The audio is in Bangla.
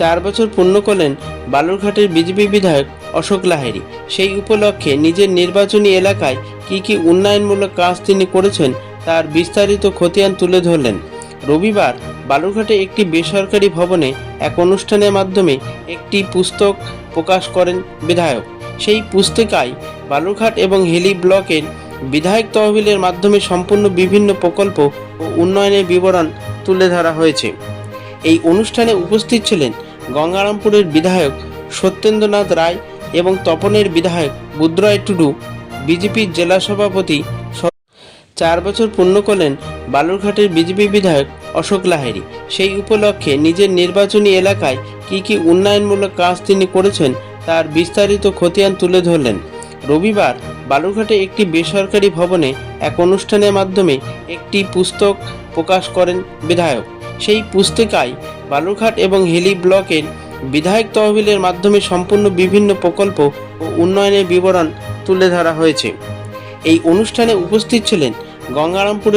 চার বছর পূর্ণ করলেন বালুরঘাটের বিজেপি বিধায়ক অশোক লাহেরি সেই উপলক্ষে নিজের নির্বাচনী এলাকায় কি কি উন্নয়নমূলক কাজ তিনি করেছেন তার বিস্তারিত খতিয়ান তুলে ধরলেন। রবিবার বালুরঘাটে একটি বেসরকারি ভবনে এক অনুষ্ঠানের মাধ্যমে একটি পুস্তক প্রকাশ করেন বিধায়ক। সেই পুস্তিকায় বালুরঘাট এবং হিলি ব্লকের বিধায়ক তহবিলের মাধ্যমে সম্পূর্ণ বিভিন্ন প্রকল্প ও উন্নয়নের বিবরণ তুলে ধরা হয়েছে। এই অনুষ্ঠানে উপস্থিত ছিলেন গঙ্গারামপুরের বিধায়ক সত্যেন্দ্রনাথ রায় এবং তপনের বিধায়ক বুদ্রয় টুডু বিজেপির জেলা সভাপতি চার বছর পূর্ণ করলেন বালুরঘাটের বিজেপি বিধায়ক অশোক লাহেরি সেই উপলক্ষে নিজের নির্বাচনী এলাকায় কি কি উন্নয়নমূলক কাজ তিনি করেছেন তার বিস্তারিত খতিয়ান তুলে ধরলেন। রবিবার বালুরঘাটে একটি বেসরকারি ভবনে এক অনুষ্ঠানের মাধ্যমে একটি পুস্তক প্রকাশ করেন বিধায়ক। সেই পুস্তিকায় বালুরঘাট এবং হিলি ব্লকের বিধায়ক তহবিলের মাধ্যমে সম্পূর্ণ বিভিন্ন প্রকল্প ও উন্নয়নের বিবরণ তুলে ধরা হয়েছে। এই অনুষ্ঠানে উপস্থিত ছিলেন গঙ্গারামপুরের